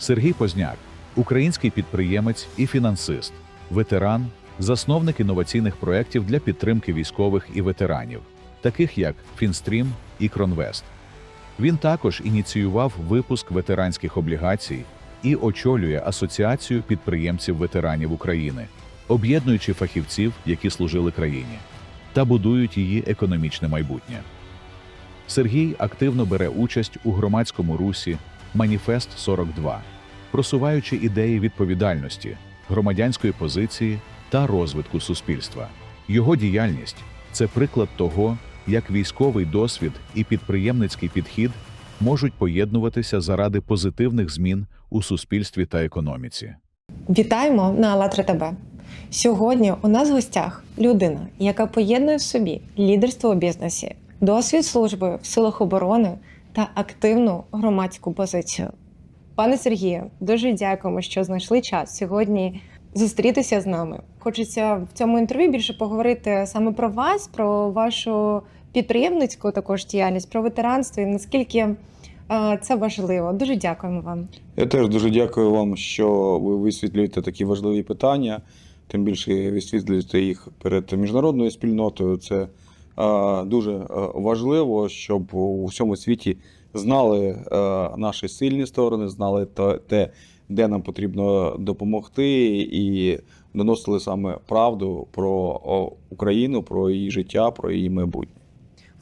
Сергій Позняк, український підприємець і фінансист, ветеран, засновник інноваційних проєктів для підтримки військових і ветеранів, таких як Фінстрім і Кронвест. Він також ініціював випуск ветеранських облігацій і очолює Асоціацію підприємців ветеранів України, об'єднуючи фахівців, які служили країні, та будують її економічне майбутнє. Сергій активно бере участь у громадському русі Маніфест 42, просуваючи ідеї відповідальності, громадянської позиції та розвитку суспільства. Його діяльність це приклад того, як військовий досвід і підприємницький підхід можуть поєднуватися заради позитивних змін у суспільстві та економіці. Вітаємо на АЛЛАТРА ТБ. Сьогодні у нас в гостях людина, яка поєднує в собі лідерство у бізнесі, досвід служби в силах оборони та активну громадську позицію. Пане Сергію, дуже дякуємо, що знайшли час сьогодні зустрітися з нами. Хочеться в цьому інтерв'ю більше поговорити саме про вас, про вашу підприємницьку також діяльність, про ветеранство і наскільки е, це важливо. Дуже дякуємо вам. Я теж дуже дякую вам, що ви висвітлюєте такі важливі питання, тим більше висвітлюєте їх перед міжнародною спільнотою. Це дуже е, важливо, щоб у всьому світі знали е, наші сильні сторони, знали те, де нам потрібно допомогти, і доносили саме правду про Україну, про її життя, про її майбутнє.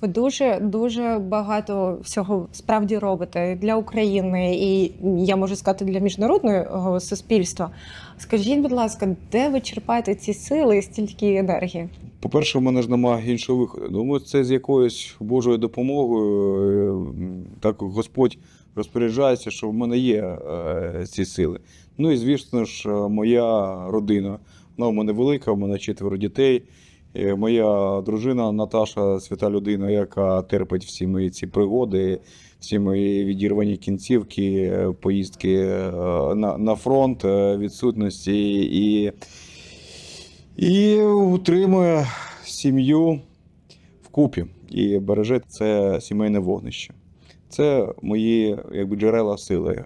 Ви дуже дуже багато всього справді робите для України, і я можу сказати для міжнародного суспільства. Скажіть, будь ласка, де ви черпаєте ці сили і стільки енергії? По-перше, в мене ж немає іншого виходу. Думаю, це з якоюсь Божою допомогою. е, Так Господь розпоряджається, що в мене є е, ці сили. Ну і звісно ж, е, моя родина. Вона в мене велика, в мене четверо дітей. Е, Моя дружина Наташа свята людина, яка терпить всі мої ці пригоди, всі мої відірвані кінцівки, е, поїздки е, на, на фронт, відсутності і. І утримує сім'ю вкупі і береже це сімейне вогнище. Це мої якби, джерела сили.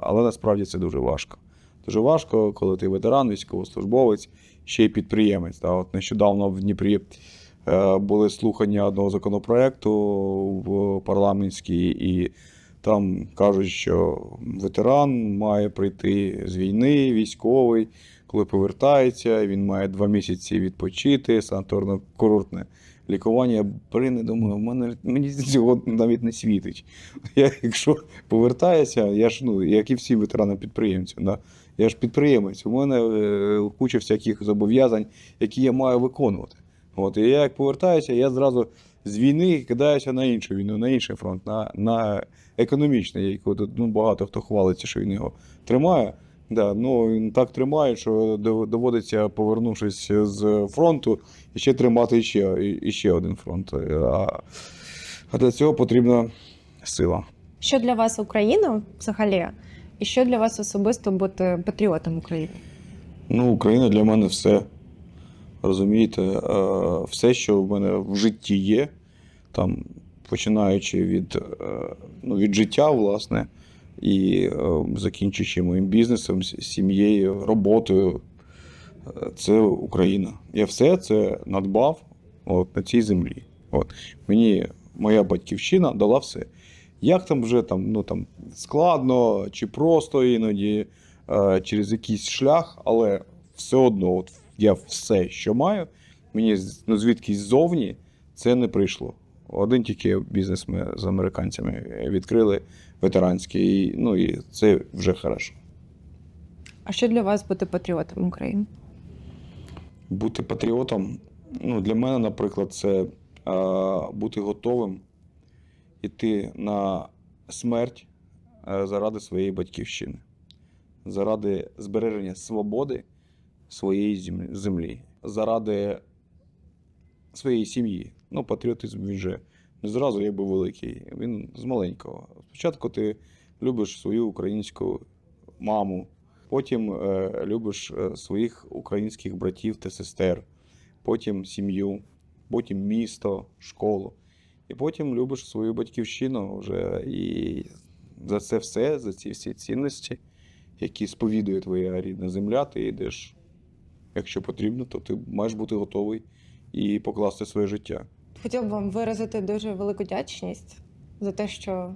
Але насправді це дуже важко. Дуже важко, коли ти ветеран, військовослужбовець, ще й підприємець. Та, от нещодавно в Дніпрі е, були слухання одного законопроекту в парламентській, і там кажуть, що ветеран має прийти з війни, військовий, коли повертається, він має два місяці відпочити, санаторно-курортне лікування. Я блин, я думаю, мене мені цього навіть не світить. Я, якщо повертаюся, я ж ну, як і всі ветерани підприємці, да? Я ж підприємець, у мене е, куча всяких зобов'язань, які я маю виконувати. От, і я як повертаюся, я зразу з війни кидаюся на іншу війну, на інший фронт, на, на економічний, який тут ну, багато хто хвалиться, що він його тримає. Да, ну він так тримає, що доводиться, повернувшись з фронту, ще тримати ще, ще один фронт. А, а для цього потрібна сила. Що для вас Україна взагалі? І що для вас особисто бути патріотом України? Ну, Україна для мене все. Розумієте, е, все, що в мене в житті є, там, починаючи від, е, ну, від життя, власне, і е, закінчуючи моїм бізнесом, сім'єю, роботою, це Україна. Я все це надбав от, на цій землі. От. Мені моя батьківщина дала все. Як там вже там, ну, там, складно чи просто іноді е, через якийсь шлях, але все одно, от я все, що маю, мені ну, звідкись ззовні це не прийшло. Один тільки бізнес ми з американцями відкрили ветеранський, і, ну і це вже хорошо. А що для вас бути патріотом України? Бути патріотом, ну, для мене, наприклад, це е, бути готовим йти на смерть е, заради своєї батьківщини, заради збереження свободи своєї землі, заради своєї сім'ї. Ну, патріотизм він же не зразу якби великий, він з маленького. Спочатку ти любиш свою українську маму, потім е, любиш е, своїх українських братів та сестер, потім сім'ю, потім місто, школу. І потім любиш свою батьківщину вже і за це все, за ці всі цінності, які сповідує твоя рідна земля, ти йдеш. Якщо потрібно, то ти маєш бути готовий і покласти своє життя. Хотів б вам виразити дуже велику вдячність за те, що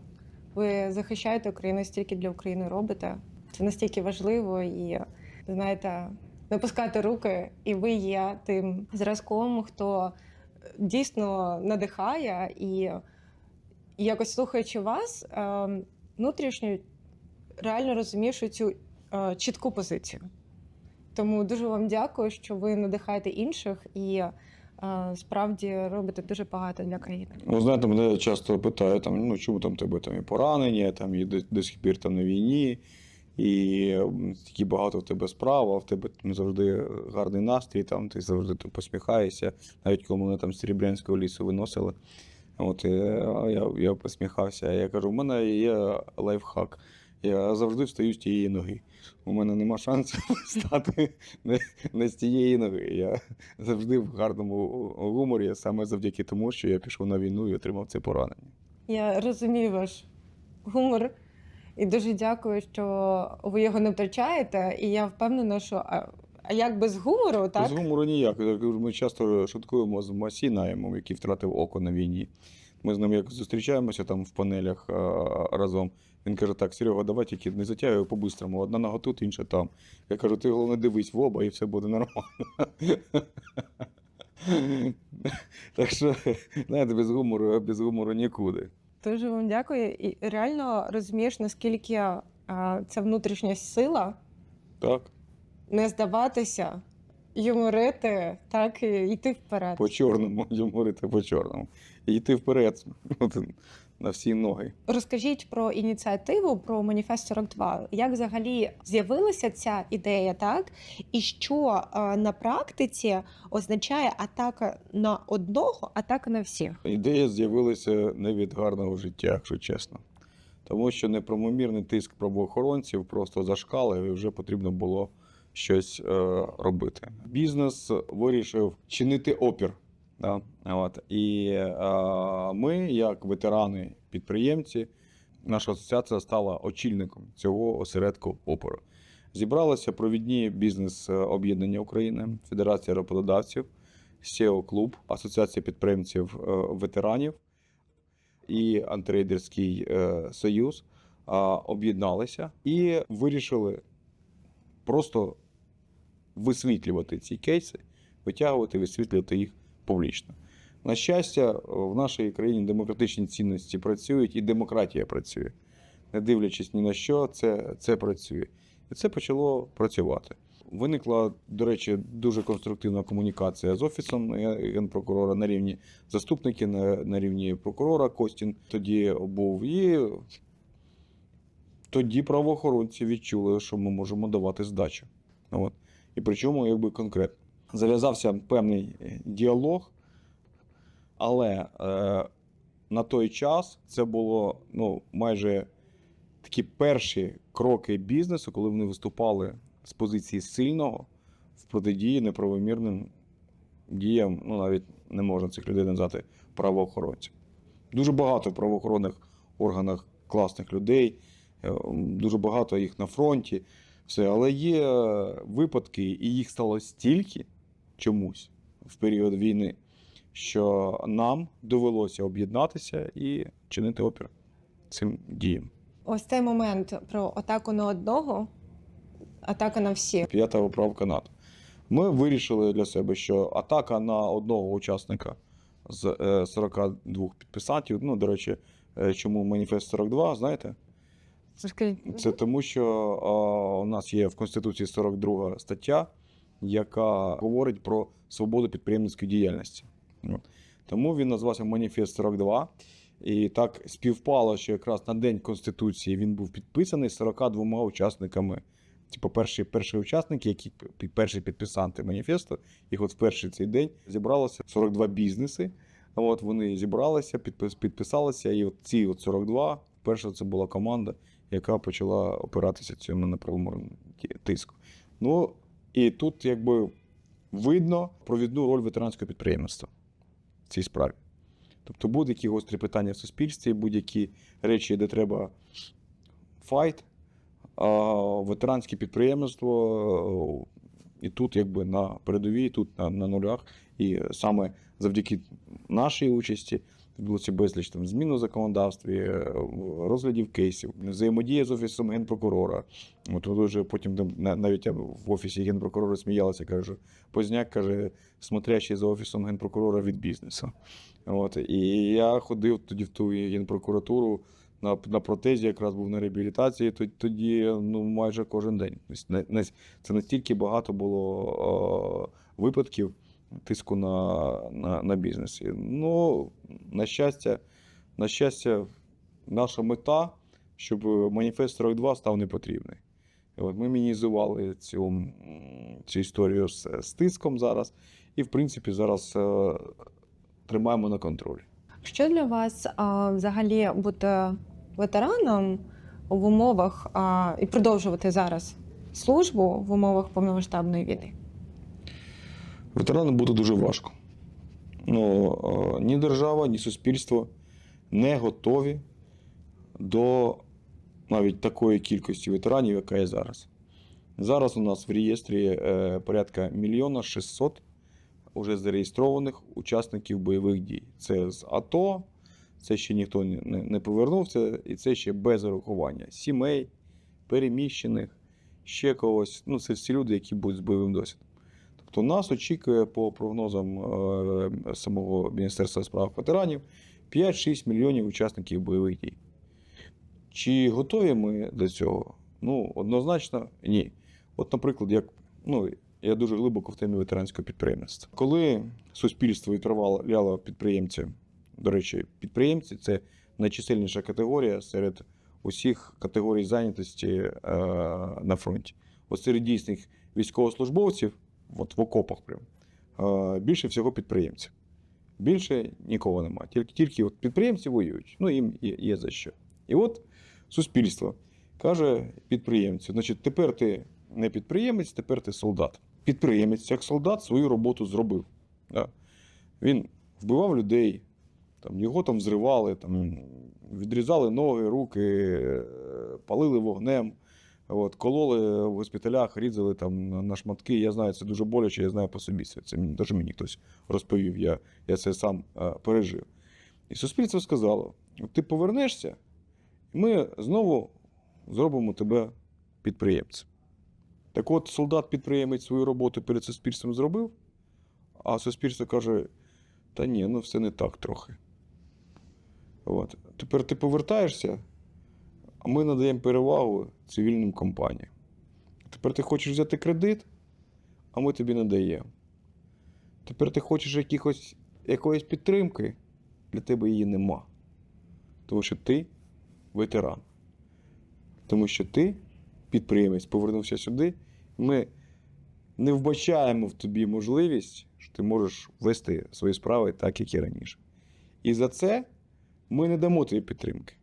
ви захищаєте Україну стільки для України робите. Це настільки важливо і знаєте, не пускати руки, і ви є тим зразком, хто дійсно надихає і якось слухаючи вас, е, внутрішньо реально розумієш цю е, чітку позицію. Тому дуже вам дякую, що ви надихаєте інших і е, справді робите дуже багато для країни. Ну, знаєте, мене часто питають, там, ну, чому там тебе там і поранення, там, і сих пір там на війні, і такі багато в тебе справ, а в тебе там завжди гарний настрій, там, ти завжди там, посміхаєшся. Навіть коли мене там з Серебрянського лісу виносили, от, е, я, я посміхався. Я кажу, у мене є лайфхак. Я завжди встаю з тієї ноги. У мене нема шансу стати не, не з тієї ноги. Я завжди в гарному гуморі, саме завдяки тому, що я пішов на війну і отримав це поранення. Я розумію ваш гумор і дуже дякую, що ви його не втрачаєте. І я впевнена, що а, а як без гумору, так? З гумору ніяк. Ми часто шуткуємо з Масінаєм, який втратив око на війні. Ми з ним як зустрічаємося там в панелях а, разом. Він каже: так, Серега, давай тільки не затягуй по-бистрому. Одна нога тут, інша там. Я кажу, ти головне дивись в оба і все буде нормально. так що, знаєте, без гумору, без гумору нікуди. Дуже вам дякую. І реально розумієш, наскільки а, ця внутрішня сила Так, не здаватися, юморити, так і йти вперед. по чорному, юморити по чорному. І йти вперед на всі ноги. Розкажіть про ініціативу про маніфест 42. Як взагалі з'явилася ця ідея, так? І що е, на практиці означає атака на одного, атака на всіх? Ідея з'явилася не від гарного життя, якщо чесно. Тому що неправомірний тиск правоохоронців просто зашкалив і вже потрібно було щось е, робити. Бізнес вирішив чинити опір. Да? От. І е, ми, як ветерани підприємці, наша асоціація стала очільником цього осередку опору. Зібралися провідні бізнес-об'єднання України, Федерація роботодавців, SEO клуб, Асоціація підприємців е, ветеранів і антирейдерський е, союз а, об'єдналися і вирішили просто висвітлювати ці кейси, витягувати, висвітлювати їх публічно. На щастя, в нашій країні демократичні цінності працюють і демократія працює. Не дивлячись ні на що, це, це працює. І це почало працювати. Виникла, до речі, дуже конструктивна комунікація з офісом генпрокурора на рівні заступники, на, на рівні прокурора Костін тоді був. І тоді правоохоронці відчули, що ми можемо давати здачу. От. І причому якби конкретно. Зав'язався певний е, діалог, але е, на той час це було ну, майже такі перші кроки бізнесу, коли вони виступали з позиції сильного в протидії неправомірним діям, ну навіть не можна цих людей назвати правоохоронців. Дуже багато в правоохоронних органах класних людей, е, дуже багато їх на фронті. Все, але є випадки, і їх стало стільки чомусь в період війни, що нам довелося об'єднатися і чинити опір цим діям. Ось цей момент про атаку на одного, атака на всіх. П'ята поправка НАТО. Ми вирішили для себе, що атака на одного учасника з е, 42 підписантів, ну, до речі, е, чому маніфест 42, знаєте? Це тому, що а, у нас є в Конституції 42 стаття, яка говорить про свободу підприємницької діяльності. Тому він назвався Маніфест 42. І так співпало, що якраз на День Конституції він був підписаний 42 учасниками. Типу, перші, перші учасники, які перші підписанти маніфесту, їх от в перший цей день зібралося 42 бізнеси. А От вони зібралися, підпис, підписалися, і от ці от 42, перша це була команда, яка почала опиратися цьому неправомірному тиску. Ну і тут якби видно провідну роль ветеранського підприємництва в цій справі. Тобто будь-які гострі питання в суспільстві, будь-які речі, де треба файт, а ветеранське підприємство. е, І тут, якби на передовій, тут на, на нулях. І саме завдяки нашій участі відбулося безліч там змін у законодавстві, е, розглядів кейсів, взаємодія з офісом генпрокурора. От вже потім там навіть я в офісі генпрокурора сміялася, каже, Позняк каже, смотрящий за офісом генпрокурора від бізнесу. От, і я ходив тоді в ту генпрокуратуру на, на протезі, якраз був на реабілітації, тоді, ну, майже кожен день. Тобто, Це настільки багато було е, випадків тиску на, на, на бізнес. Ну, на щастя, на щастя, наша мета, щоб маніфест 42 став непотрібний. От ми мінімізували цю, цю історію з, з тиском зараз, і, в принципі, зараз е, тримаємо на контролі. Що для вас а, взагалі бути ветераном в умовах а, і продовжувати зараз службу в умовах повномасштабної війни? Ветеранам буде дуже важко. Ну, е, ні держава, ні суспільство не готові до навіть такої кількості ветеранів, яка є зараз. Зараз у нас в реєстрі е, порядка мільйона 600 уже зареєстрованих учасників бойових дій. Це з АТО, це ще ніхто не, повернувся, і це ще без урахування сімей, переміщених, ще когось. Ну, це всі люди, які будуть з бойовим досвідом. Тобто нас очікує по прогнозам е, самого Міністерства справ ветеранів 5-6 мільйонів учасників бойових дій. Чи готові ми до цього? Ну, однозначно, ні. От, наприклад, як ну, я дуже глибоко в темі ветеранського підприємництва. Коли суспільство відправляло підприємців, до речі, підприємці це найчисельніша категорія серед усіх категорій зайнятості е, на фронті. От серед дійсних військовослужбовців, от в окопах прям, більше всього підприємців. Більше нікого немає. Тільки, тільки от підприємці воюють, ну їм є, є за що. І от суспільство каже підприємцю: значить, тепер ти не підприємець, тепер ти солдат. Підприємець, як солдат, свою роботу зробив. Да. Він вбивав людей, там, його там взривали, там, відрізали ноги, руки, е, палили вогнем, от, кололи в госпіталях, різали там на- шматки. Я знаю, це дуже боляче, я знаю по собі. Це, це мені, мені хтось розповів, я, я це сам е, пережив. І суспільство сказало: ти повернешся, і ми знову зробимо тебе підприємцем. Так от, солдат-підприємець свою роботу перед суспільством зробив, а суспільство каже: та ні, ну все не так трохи. От. Тепер ти повертаєшся, а ми надаємо перевагу цивільним компаніям. Тепер ти хочеш взяти кредит, а ми тобі не даємо. Тепер ти хочеш якихось, якоїсь підтримки, для тебе її нема. Тому що ти ветеран. Тому що ти, підприємець, повернувся сюди, ми не вбачаємо в тобі можливість, що ти можеш вести свої справи так, як і раніше. І за це ми не дамо тобі підтримки.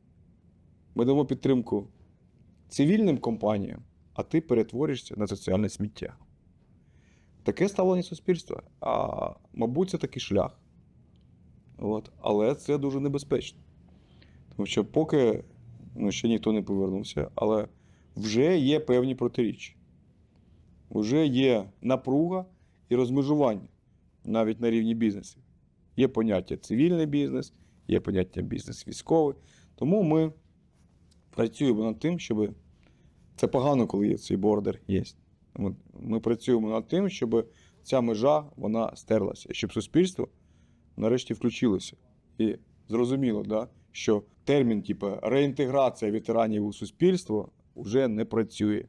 Ми дамо підтримку цивільним компаніям, а ти перетворишся на соціальне сміття. Таке ставлення суспільства. А мабуть, це такий шлях. От. Але це дуже небезпечно. Тому що поки ну, ще ніхто не повернувся, але вже є певні протиріччя. Вже є напруга і розмежування навіть на рівні бізнесів. Є поняття цивільний бізнес, є поняття бізнес військовий. Тому ми працюємо над тим, щоб це погано, коли є цей бордер є. Ми працюємо над тим, щоб ця межа вона стерлася, щоб суспільство нарешті включилося. І зрозуміло, да, що термін, типу, реінтеграція ветеранів у суспільство вже не працює.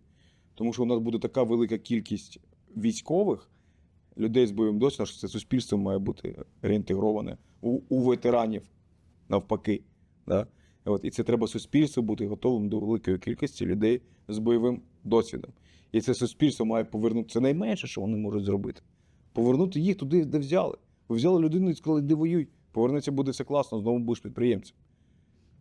Тому що у нас буде така велика кількість військових людей з бойовим досвідом, що це суспільство має бути реінтегроване у, у ветеранів навпаки. Да? От, і це треба суспільству бути готовим до великої кількості людей з бойовим досвідом. І це суспільство має повернути. Це найменше, що вони можуть зробити. Повернути їх туди, де взяли. Ви взяли людину і сказали, де воюй. Повернеться, буде все класно, знову будеш підприємцем.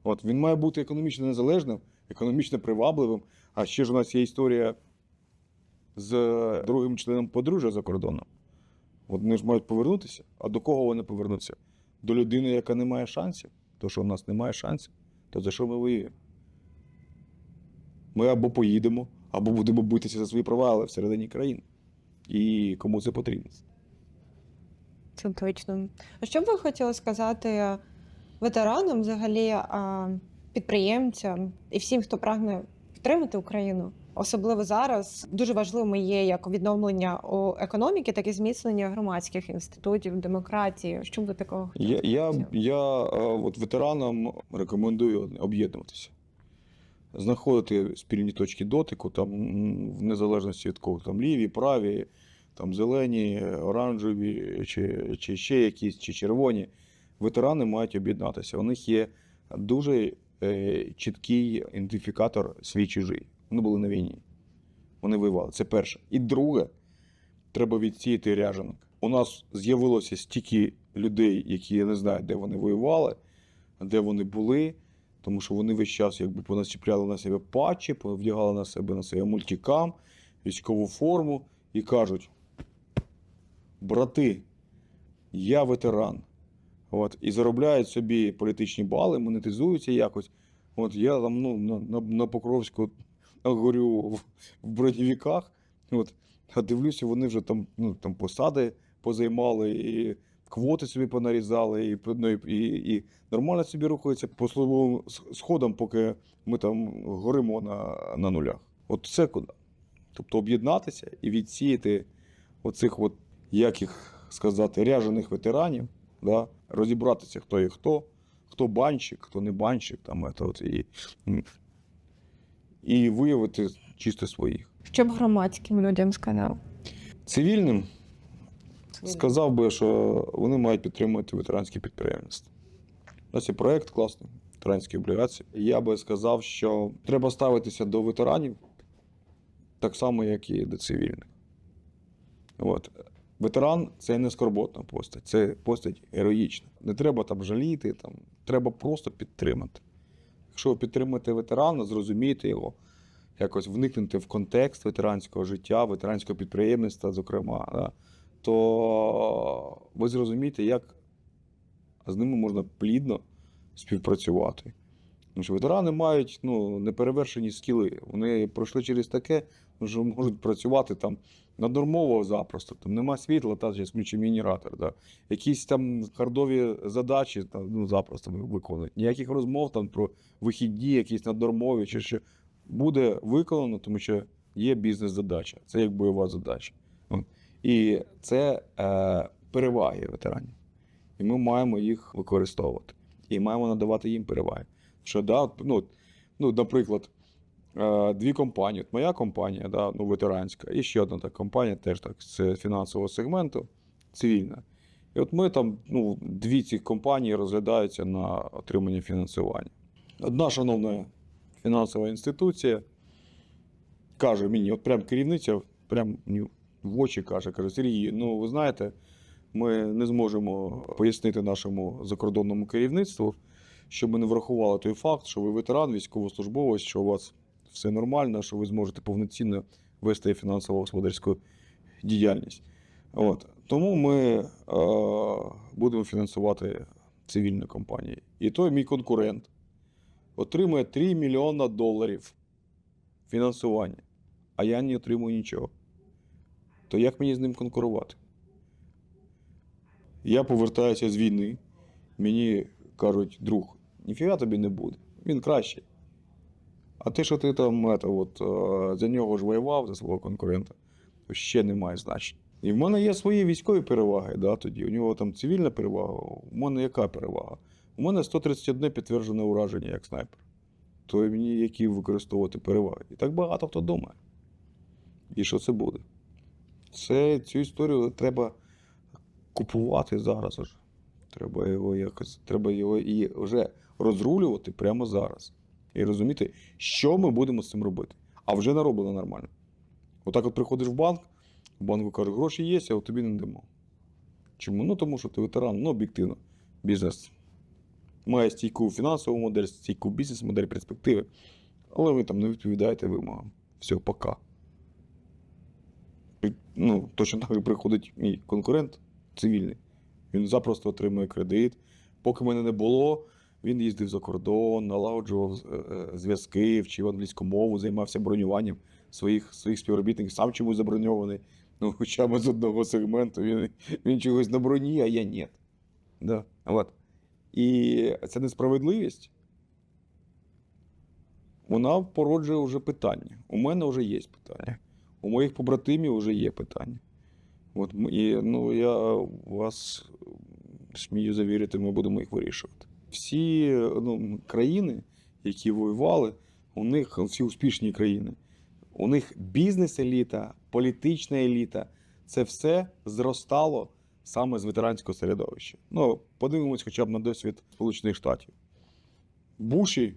От, він має бути економічно незалежним, економічно привабливим. А ще ж у нас є історія з другим членом подружжя за кордоном. Вони ж мають повернутися. А до кого вони повернуться? До людини, яка не має шансів. То, що у нас немає шансів, то за що ми воюємо? Ми або поїдемо, або будемо битися за свої права, але всередині країни. І кому це потрібно. Це точно. А що б ви хотіли сказати ветеранам, взагалі, підприємцям і всім, хто прагне підтримати Україну? Особливо зараз дуже важливим є як відновлення економіки, так і зміцнення громадських інститутів, демократії. Що ви такого хотіли? Я, я, я е, от ветеранам рекомендую об'єднуватися, знаходити спільні точки дотику, там, в незалежності від кого, там ліві, праві, там зелені, оранжеві, чи, чи ще якісь, чи червоні. Ветерани мають об'єднатися. У них є дуже е, чіткий ідентифікатор свій чужий. Вони були на війні. Вони воювали. Це перше. І друге, треба відсіяти ряженик. У нас з'явилося стільки людей, які я не знаю, де вони воювали, де вони були, тому що вони весь час якби поначіпляли на себе патчі, вдягали на себе на себе мультикам, військову форму і кажуть: брати, я ветеран. От, і заробляють собі політичні бали, монетизуються якось. От я там ну, на, на, на Покровську горю в, в бронєвіках. От, а дивлюся, вони вже там, ну, там посади позаймали, і квоти собі понарізали, і, ну, і, і, нормально собі рухаються по службовим сходам, поки ми там горимо на, на нулях. От це куди. Тобто об'єднатися і відсіяти оцих, от, як їх сказати, ряжених ветеранів, да? розібратися, хто є хто, хто банщик, хто не банщик, там, от, і, і виявити чисто своїх. Що б громадським людям сказав? Цивільним сказав би, що вони мають підтримувати ветеранське підприємництво. У нас є проєкт класний, ветеранські облігації. Я би сказав, що треба ставитися до ветеранів так само, як і до цивільних. От. Ветеран це не скорботна постать, це постать героїчна. Не треба там жаліти, там, треба просто підтримати. Якщо ви підтримуєте ветерана, зрозумієте його, якось вникнути в контекст ветеранського життя, ветеранського підприємництва, зокрема, да, то ви зрозумієте, як з ними можна плідно співпрацювати. Тому що ветерани мають ну, неперевершені скіли. Вони пройшли через таке, що можуть працювати там наднормово запросто. Там нема світла, та ще включи генератор. Да. Якісь там хардові задачі там, ну, запросто виконують. Ніяких розмов там про вихідні, якісь наднормові, чи що буде виконано, тому що є бізнес-задача. Це як бойова задача. І це е, переваги ветеранів. І ми маємо їх використовувати. І маємо надавати їм переваги. Що, да, ну, ну, наприклад, дві компанії. От моя компанія, да, ну, ветеранська, і ще одна така компанія, теж так, з фінансового сегменту, цивільна. І от ми там, ну, дві ці компанії розглядаються на отримання фінансування. Одна шановна фінансова інституція каже мені, от прям керівниця, прям в очі каже, каже, Сергій, ну ви знаєте, ми не зможемо пояснити нашому закордонному керівництву, що ми не врахували той факт, що ви ветеран, військовослужбовець, що у вас все нормально, що ви зможете повноцінно вести фінансово-господарську діяльність. От. Тому ми е, будемо фінансувати цивільні компанії. І той мій конкурент отримує 3 мільйона доларів фінансування, а я не отримую нічого. То як мені з ним конкурувати? Я повертаюся з війни, мені кажуть, друг, ніфіга тобі не буде, він кращий. А те, що ти там ета, от, е, за нього ж воював, за свого конкурента, то ще не має значення. І в мене є свої військові переваги, да, тоді. У нього там цивільна перевага. У мене яка перевага? У мене 131 підтверджене ураження як снайпер. То мені які використовувати переваги. І так багато хто думає. І що це буде? Це цю історію треба купувати зараз. Уже. Треба його якось, треба його і вже розрулювати прямо зараз. І розуміти, що ми будемо з цим робити. А вже нароблено нормально. Отак от приходиш в банк, в банку кажуть, гроші є, а от тобі не дамо. Чому? Ну тому що ти ветеран, ну об'єктивно, бізнес має стійку фінансову модель, стійку бізнес-модель, перспективи. Але ви там не відповідаєте вимогам. Все, пока. Ну, точно так і приходить мій конкурент цивільний. Він запросто отримує кредит. Поки мене не було, Він їздив за кордон, налагоджував е, е, зв'язки, вчив англійську мову, займався бронюванням своїх, своїх співробітників, сам чомусь заброньований. Ну, хоча б з одного сегменту він, він чогось на броні, а я ні. Да. От. І ця несправедливість, вона породжує вже питання. У мене вже є питання. У моїх побратимів вже є питання. От, і, ну, я вас смію завірити, ми будемо їх вирішувати. Всі ну, країни, які воювали, у них всі успішні країни, у них бізнес-еліта, політична еліта це все зростало саме з ветеранського середовища. Ну, подивимось хоча б на досвід Сполучених Штатів. Буші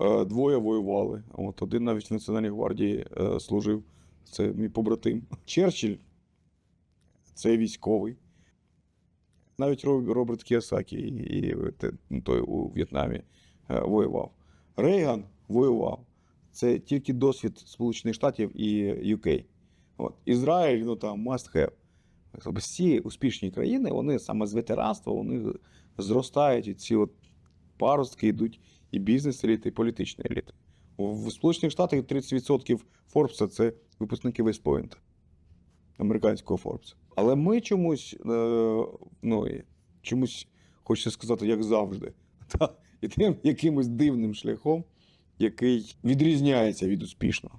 е, двоє воювали. От, один навіть в Національній гвардії е, служив. Це мій побратим. Черчилль це військовий. Навіть Роберт Кіосакі і, ну, той у В'єтнамі е, воював. Рейган воював. Це тільки досвід Сполучених Штатів і UK. От. Ізраїль, ну там must have. Тобто Всі успішні країни, вони саме з ветеранства, вони зростають, і ці от паростки йдуть і бізнес-еліти, і політичні еліти. В Сполучених Штатах 30% Форбса це випускники Вестпойнта, американського Форбса. Але ми чомусь, е, ну, чомусь, хочеться сказати, як завжди, та, ідемо якимось дивним шляхом, який відрізняється від успішного.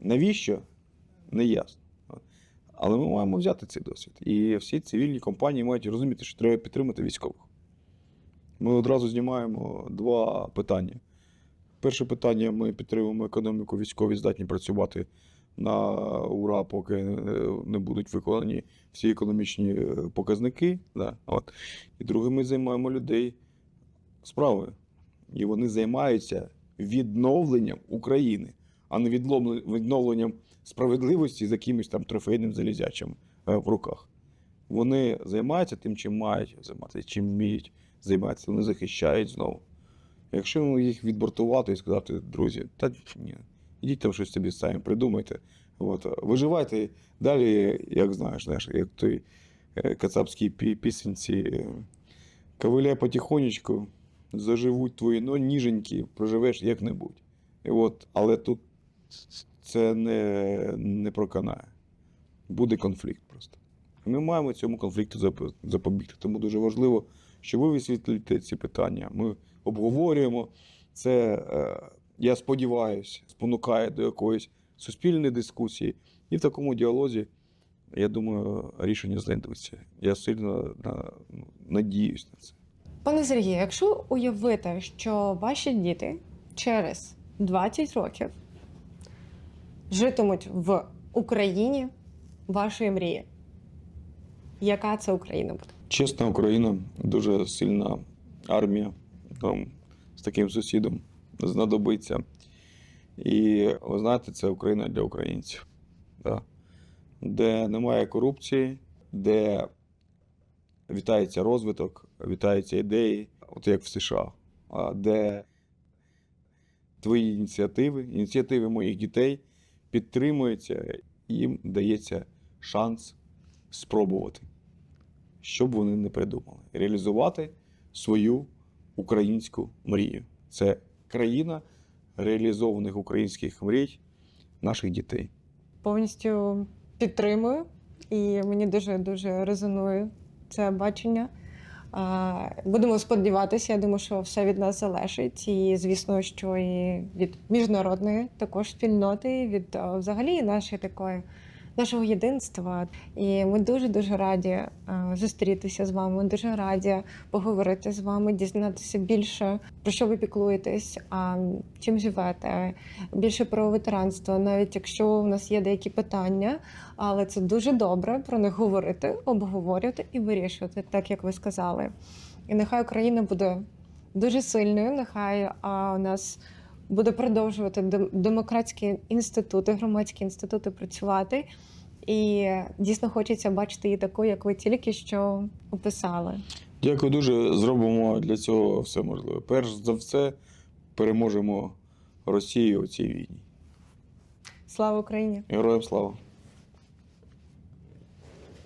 Навіщо? Не ясно. Але ми маємо взяти цей досвід. І всі цивільні компанії мають розуміти, що треба підтримати військових. Ми одразу знімаємо два питання. Перше питання: ми підтримуємо економіку, військові здатні працювати на ура, поки е, не будуть виконані всі економічні е, показники. Да, от. І друге, ми займаємо людей справою. І вони займаються відновленням України, а не відновленням справедливості з якимось там трофейним залізячим е, в руках. Вони займаються тим, чим мають займатися, чим вміють займатися. Вони захищають знову. Якщо їх відбортувати і сказати, друзі, та ні, ідіть там щось собі самі придумайте. От, виживайте далі, як знаєш, знаєш, як той е, кацапській пі- пісенці. Ковиляй потихонечку, заживуть твої ну, ніженькі, проживеш як-небудь. І от, але тут це не, не проканає. Буде конфлікт просто. Ми маємо цьому конфлікту запобігти. Тому дуже важливо, що ви висвітлюєте ці питання. Ми обговорюємо. Це, е, я сподіваюся, спонукає до якоїсь суспільної дискусії. І в такому діалозі, я думаю, рішення знайдуться. Я сильно на, надіюсь на це. Пане Сергію, якщо уявити, що ваші діти через 20 років житимуть в Україні вашої мрії, яка це Україна буде? Чесна Україна, дуже сильна армія там, з таким сусідом знадобиться. І ви знаєте, це Україна для українців, да? де немає корупції, де вітається розвиток, вітаються ідеї, от як в США, де твої ініціативи, ініціативи моїх дітей підтримуються, їм дається шанс спробувати що б вони не придумали, реалізувати свою українську мрію. Це країна реалізованих українських мрій наших дітей. Повністю підтримую, і мені дуже дуже резонує це бачення. Будемо сподіватися, я думаю, що все від нас залежить. І звісно, що і від міжнародної також спільноти, від взагалі нашої такої. Нашого єдинства, і ми дуже дуже раді зустрітися з вами. Ми дуже раді поговорити з вами, дізнатися більше про що ви піклуєтесь, а чим живете, більше про ветеранство, навіть якщо у нас є деякі питання, але це дуже добре про них говорити, обговорювати і вирішувати, так як ви сказали. І нехай Україна буде дуже сильною, нехай а, у нас буде продовжувати демократські інститути, громадські інститути працювати. І дійсно хочеться бачити її такою, як ви тільки що описали. Дякую дуже. Зробимо для цього все можливе. Перш за все, переможемо Росію у цій війні. Слава Україні! Героям слава!